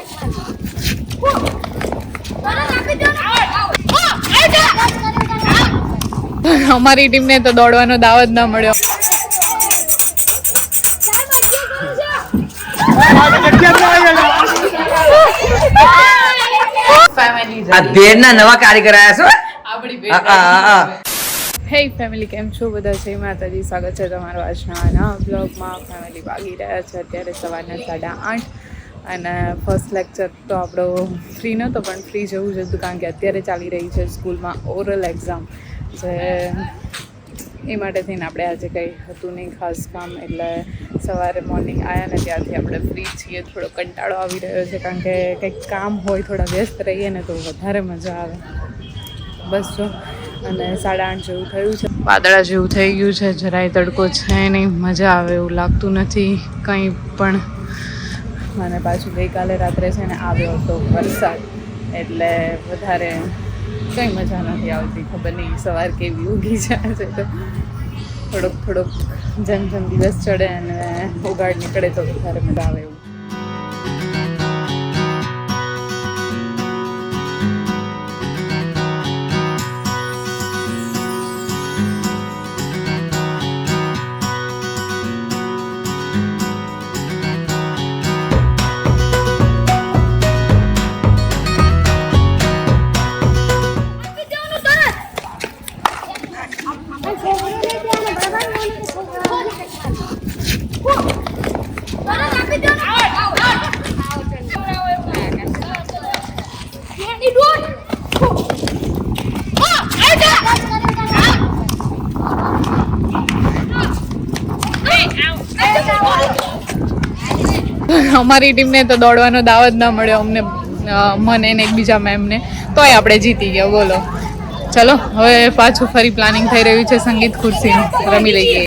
અમારી ટીમને તો દોડવાનો દાવત ના મળ્યો. આ નવા છો? આપણી. હે ફેમિલી કેમ છો બધા? જય માતાજી. સ્વાગત છે તમારું આજના નવા બ્લોગમાં ફેમિલી વાગી રહ્યા છે અત્યારે સવારના સાડા આઠ. અને ફર્સ્ટ લેક્ચર તો આપણો ફ્રી નહોતો પણ ફ્રી જવું જ હતું, કારણ કે અત્યારે ચાલી રહી છે સ્કૂલમાં ઓરલ એક્ઝામ જે એ માટે થઈને આપણે આજે કંઈ હતું નહીં ખાસ કામ, એટલે સવારે મોર્નિંગ આવ્યા ને ત્યારથી આપણે ફ્રી છીએ. થોડો કંટાળો આવી રહ્યો છે, કારણ કે કંઈક કામ હોય, થોડા વ્યસ્ત રહીએ ને તો વધારે મજા આવે. બસ જો, અને સાડા આઠ જેવું થયું છે. વાદળા જેવું થઈ ગયું છે, જરાય તડકો છે નહીં, મજા આવે એવું લાગતું નથી, કંઈ પણ અને પાછું ગઈકાલે રાત્રે છે ને આવ્યો હતો વરસાદ, એટલે વધારે કંઈ મજા નથી આવતી, ખબર નહીં સવાર કેવી ઉગી જાય તો. થોડોક થોડોક જેમ જેમ દિવસ ચડે અને ઉગાડ નીકળે તો વધારે મજા આવે એવું. અમારી ટીમને તો દોડવાનો દાવ જ ના મળ્યો અમને મને ને એકબીજા મેમને. તોય આપણે જીતી ગયા, બોલો. ચલો, હવે પાછું ફરી પ્લાનિંગ થઈ રહ્યું છે સંગીત ખુરશીનું રમી લઈએ.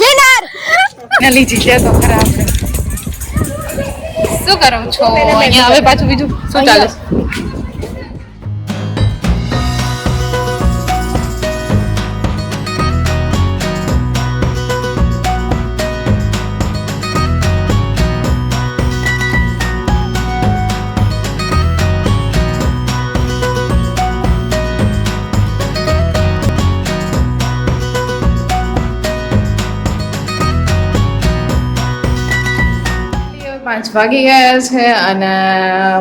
વિનર નલી જીત્યા તો ખરા. આપણે શું કરો છો? અહીંયા હવે પાછું બીજું? શું ચાલે છે? પાંચ વાગી ગયા છે અને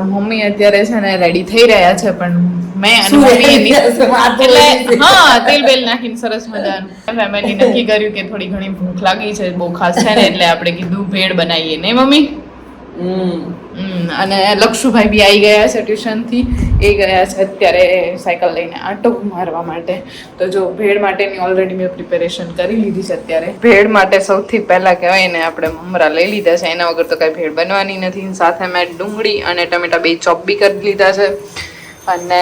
મમ્મી અત્યારે છે ને રેડી થઈ રહ્યા છે પણ મેં અને મમ્મી એટલે હા તેલ બેલ નાખીને સરસ મજાનું. ફેમિલી નક્કી કર્યું કે થોડી ઘણી ભૂખ લાગી છે બહુ ખાસ છે ને એટલે આપણે કીધું ભેળ બનાવીએ ને મમ્મી? અને લક્ષુભાઈ બી આવી ગયા છે ટ્યુશનથી. એ ગયા છે અત્યારે સાયકલ લઈને આંટો મારવા માટે. તો જો ભેળ માટેની ઓલરેડી મેં પ્રિપેરેશન કરી લીધી છે અત્યારે. ભેળ માટે સૌથી પહેલાં કહેવાય ને, આપણે મમરા લઈ લીધા છે. એના વગર તો કાંઈ ભેળ બનવાની નથી. સાથે મેં ડુંગળી અને ટમેટા બે ચોપ બી કરી લીધા છે. અને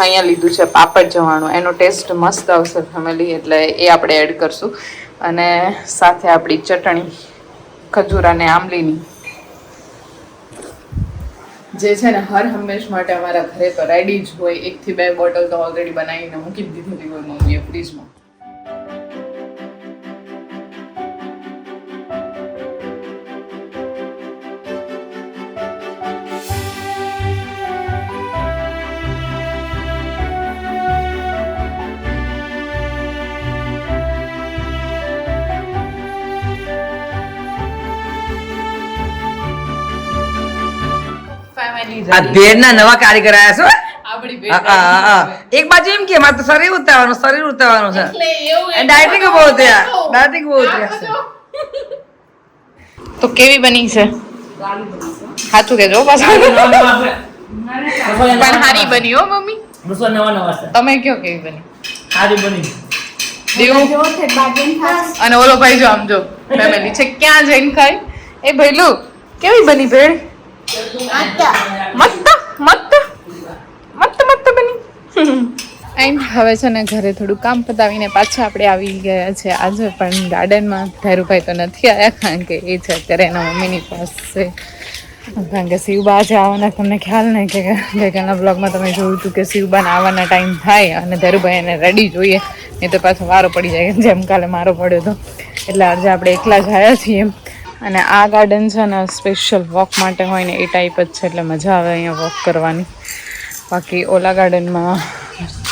અહીંયા લીધું છે પાપડ જવાનું. એનો ટેસ્ટ મસ્ત આવશે ફેમિલી એટલે એ આપણે એડ કરશું. અને સાથે આપણી ચટણી, ખજૂર અને આંબલીની. જે છે ને હર હંમેશ માટે અમારા ઘરે તો રેડી જ હોય. એકથી બે બોટલ તો ઓલરેડી બનાવીને મૂકી જ દીધી હોય મમ્મીએ ફ્રીજમાં આ ભેળના નવા કારીગર આયા છો. એક બાજુ એમ કે મારે તો શરીર ઉતારવાનું શરીર ઉતારવાનું છે. એટલે ડાયટિંગ બહુ થયા. ડાયટિંગ બહુ થયા. તો કેવી બની છે? સાચું કેજો પાછું. પણ હારી બની હો મમ્મી. તમે કયો કેવી બની? સારી બની. અને ઓલો ભાઈ જો આમ જો ફેમિલી છે ક્યાં જઈને ખાય? એ ભઈલું કેવી બની ભેળ? એન્ડ હવે છે ને ઘરે થોડું કામ પતાવીને પાછા આપણે આવી ગયા છે. આજે પણ ગાર્ડનમાં ધારુભાઈ તો નથી આવ્યા કારણ કે એ છે અત્યારે એના મમ્મીની પાસે. કારણ કે શિવબા આજે આવવાના, તમને ખ્યાલ નહીં કે ગઈકાલના બ્લોગમાં તમે જોયું હતું કે શિવબાને આવવાના ટાઈમ થાય અને ધૈરુભાઈ એને રેડી જોઈએ. નહીં તો પાછો વારો પડી જાય, જેમ કાલે મારો પડ્યો હતો. એટલે આજે આપણે એકલા જ આવ્યા છીએ. અને આ ગાર્ડન છે ને સ્પેશિયલ વોક માટે હોય ને એ ટાઈપ જ છે, એટલે મજા આવે અહીંયા વોક કરવાની. બાકી ઓલા ગાર્ડનમાં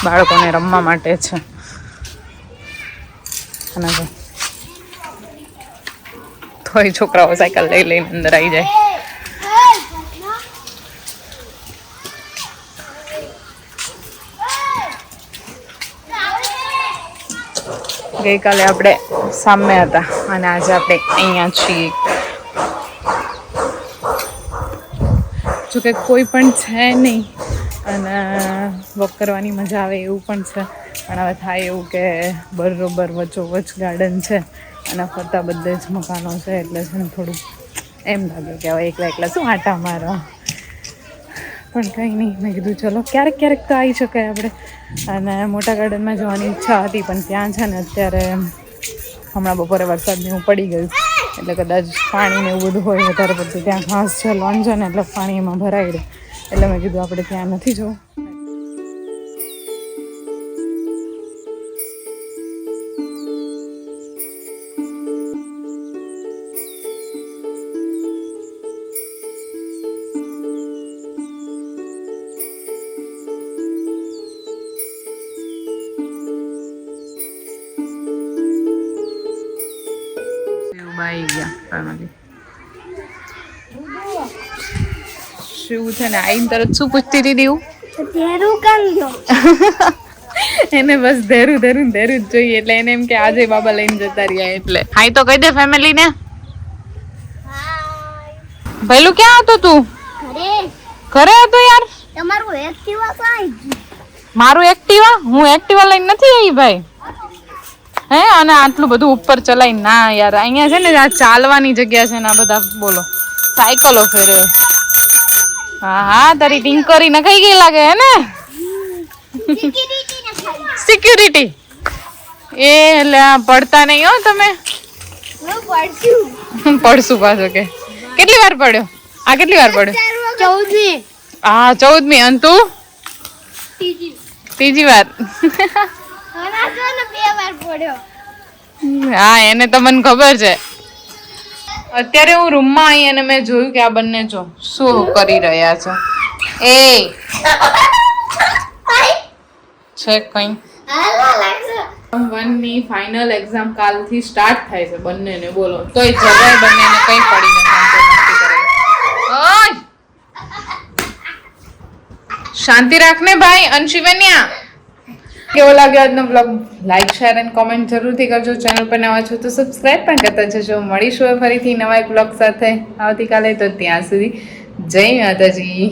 બાળકોને રમવા માટે છે. અને તોય છોકરાઓ સાયકલ લઈ લઈને અંદર આવી જાય. ગઈકાલે આપણે સામે હતા અને આજે આપણે અહીંયા છીએ. જોકે કોઈ પણ છે નહીં, અને વોક કરવાની મજા આવે એવું પણ છે. પણ હવે થાય એવું કે બરોબર વચ્ચોવચ ગાર્ડન છે અને ફરતા બધે જ મકાનો છે એટલે છે ને થોડું એમ લાગ્યું કે હવે એકલા એકલા શું આટા મારવા. પણ કંઈ નહીં, મેં કીધું ચલો ક્યારેક ક્યારેક તો આવી શકાય આપણે. અને મોટા ગાર્ડનમાં જવાની ઈચ્છા હતી, પણ ત્યાં છે ને અત્યારે હમણાં બપોરે વરસાદ ને એવું પડી ગયું એટલે કદાચ પાણી ને એવું બધું હોય વધારે પડતું. ત્યાં ઘાસ છે લોન છે ને એટલે પાણી એમાં ભરાઈ રહે. એટલે મેં કીધું આપણે ત્યાં નથી જવું. ગયા ફેમિલી છે ને આઈને તરત શું પૂછતી હતી કંદો એને બસ ધેરું ધેરું ધેરું જ જોઈએ એટલે એને એમ કે આજે બાબા લઈને જતા રહ્યા એટલે. હાઈ તો કહી દે ફેમિલી ને ભઈલું ક્યાં હતો તું? ઘરે. ઘરે હતો યાર? તમારું એક્ટિવા કાંઈ મારું એક્ટિવા હું એક્ટિવા લઈને નથી આવી ભાઈ? હે અને આટલું બધું ઉપર ચલાવી ના યાર અહીંયા છે ને આ ચાલવાની જગ્યા છે ને આ બધા બોલો સાયકલો ફેરે. હા હા તારી ટિંકરી નખાઈ ગઈ લાગે હે ને? સિક્યુરિટી એ એટલે આ પડતા નહીં હો તમે. પડશું પાછો કે. કેટલી વાર પડ્યો? આ કેટલી વાર પડ્યો? ચૌદમી. હા ચૌદમી. અને તું? ત્રીજી વાર. હા એને તો મને ખબર છે. અત્યારે હું રૂમમાં આવી અને મેં જોયું કે આ બંને જો શું કરી રહ્યા છે. એ છે કઈ. હાલો લાગશે. વનની ફાઇનલ એક્ઝામ કાલથી સ્ટાર્ટ થાય છે બંનેને બોલો. તોય જરાય બંનેને કંઈ પડી નથી શાંતિ રાખને ભાઈ અંશિવન્યા કેવો લાગ્યો આજનો બ્લોગ લાઈક શેર અને કોમેન્ટ જરૂરથી કરજો. ચેનલ પર નવા છો તો સબસ્ક્રાઇબ પણ કરતા જજો. મળીશું ફરીથી નવા એક બ્લોગ સાથે. આવતીકાલે તો ત્યાં સુધી જય માતાજી.